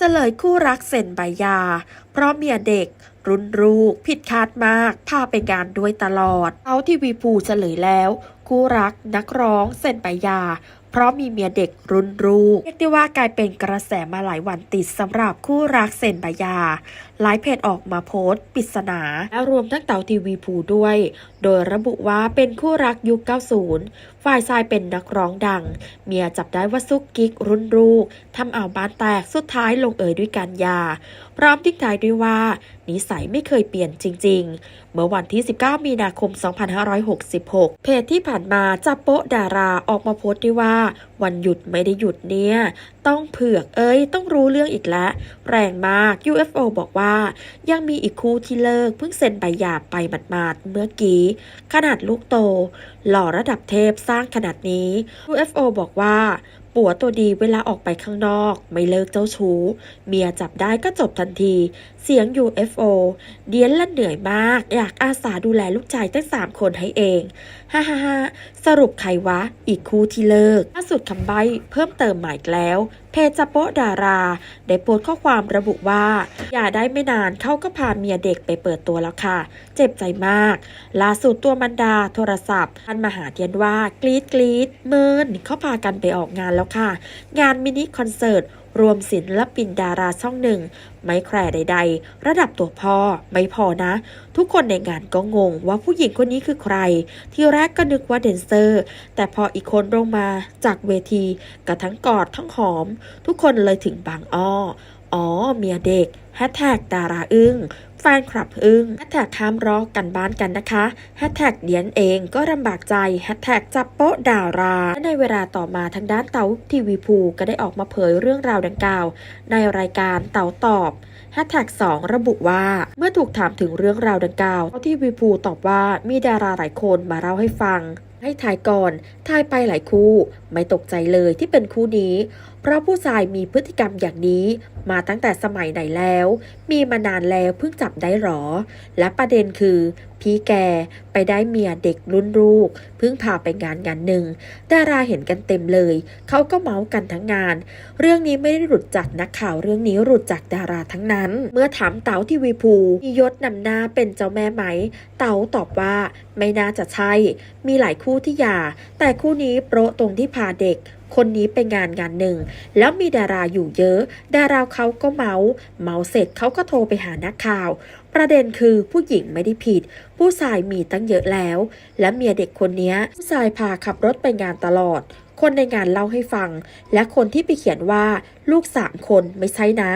เฉลยคู่รักเซ็นใบยา เพราะเมียเด็ก รุนลูก ผิดคาดมาก พาไปงานด้วยตลอด เอาทีวีภูเฉลยแล้ว คู่รักนักร้องเซ็นใบยา เพราะมีเมียเด็กรุ่นลูกเรียกได้ว่ากลายเป็นกระแสมาหลายวันติดสำหรับคู่รักเซนบหยา หลายเพจออกมาโพสต์ปริศนา และรวมทั้งเต่าทีวีภูด้วย โดยระบุว่าเป็นคู่รักยุค 90 ฝ่ายชายเป็นนักร้องดัง เมียจับได้ว่าซุกกิ๊กรุ่นลูกทำเอาบ้านแตกสุดท้ายลงเอยด้วยการยา พร้อมทิ้งท้ายด้วยว่า นิสัยไม่เคยเปลี่ยนจริง ๆ เมื่อวันที่ 19 มีนาคม 2566 เพจที่ผ่านมาจับโปะดาราออกมาโพสต์ด้วยว่าวันหยุดไม่ได้หยุดเนี่ย ต้องเผือกเอ้ยต้องรู้เรื่องอีกแล้วแรงมาก UFO บอกว่า ยังมีอีกคู่ที่เลิกเพิ่งเซ็นใบหย่าไปหมาดๆเมื่อกี้ ขนาดลูกโต หล่อระดับเทพสร้างขนาดนี้ UFO บอกว่า ปัวตัวดีเวลาออกไปข้างนอก ไม่เลิกเจ้าชู้ เมียจับได้ก็จบทันที เสียง UFO เดียนละเหนื่อยมาก อยากอาสาดูแลลูกชายตั้งสามคนให้เอง ฮ่าฮ่าฮ่าสรุปใครวะ อีกคู่ที่เลิกล่าสุดคำใบ้เพิ่มเติมหมายแล้วเพจจโป๊ะดารา ได้โพสต์ข้อความระบุว่า อย่าได้ไม่นานเขาก็พาเมียเด็กไปเปิดตัวแล้วค่ะ เจ็บใจมาก ล่าสุดตัวมันดาโทรศัพท์ท่านมาหาเทียนว่ากรีดกรีดเมินเขาพากันไปออกงานแล้วค่ะ งานมินิคอนเสิร์ต รวมศิลปินดาราช่องหนึ่ง ไม่แคร์ใด ๆ ระดับตัวพ่อไม่พอนะ ทุกคนในงานก็งงว่าผู้หญิงคนนี้คือใคร ที่แรกก็นึกว่าเดนเซอร์ แต่พออีกคนลงมาจากเวทีก็ทั้งกอดทั้งหอม ทุกคนเลยถึงบางอ้อ อ๋อ เมียเด็กแฮชแท็กดาราอึ้งแฟนคลับอึ้งแฮชแท็กข้ามรอกันบ้านกันนะคะแฮชแท็กเดียนเองก็ลำบากใจแฮชแท็กจับโป๊ะดาราและในเวลาต่อมาทางด้านเต๋าทีวีภูก็ได้ออกมาเผยเรื่องราวดังกล่าว ในรายการเต๋าตอบแฮชแท็ก2ระบุว่า เมื่อถูกถามถึงเรื่องราวดังกล่าวเต๋าทีวีภูตอบว่ามีดาราหลายคนมาเล่าให้ฟัง ให้ทายก่อนทายไปหลายคู่ ไม่ตกใจเลยที่เป็นคู่นี้ เพราะผู้ชายมีพฤติกรรมอย่างนี้มาตั้งแต่สมัยไหนแล้ว มีมานานแล้วเพิ่งจับได้หรอ และประเด็นคือ พี่แกไปได้เมียเด็กรุ่นลูก เพิ่งพาไปงานงานหนึ่งดาราเห็นกันเต็มเลย เขาก็เมาส์กันทั้งงาน เรื่องนี้ไม่ได้หลุดจากนักข่าวเรื่องนี้หลุดจากดาราทั้งนั้น เมื่อถามเต๋าทีวีภูมียศนำหน้าเป็นเจ้าแม่ไหม เต๋าตอบว่าไม่น่าจะใช่ มีหลายคู่ที่หย่า แต่คู่นี้โปรตรงที่พาเด็ก คนนี้ไปงานงานหนึ่ง แล้วมีดาราอยู่เยอะ ดาราเขาก็เมา เมาเสร็จเขาก็โทรไปหานักข่าว ประเด็นคือผู้หญิงไม่ได้ผิด ผู้ชายมีตั้งเยอะแล้ว และเมียเด็กคนนี้ผู้ชายพาขับรถไปงานตลอด คนในงานเล่าให้ฟัง และคนที่ไปเขียนว่าลูกสามคนไม่ใช่นะ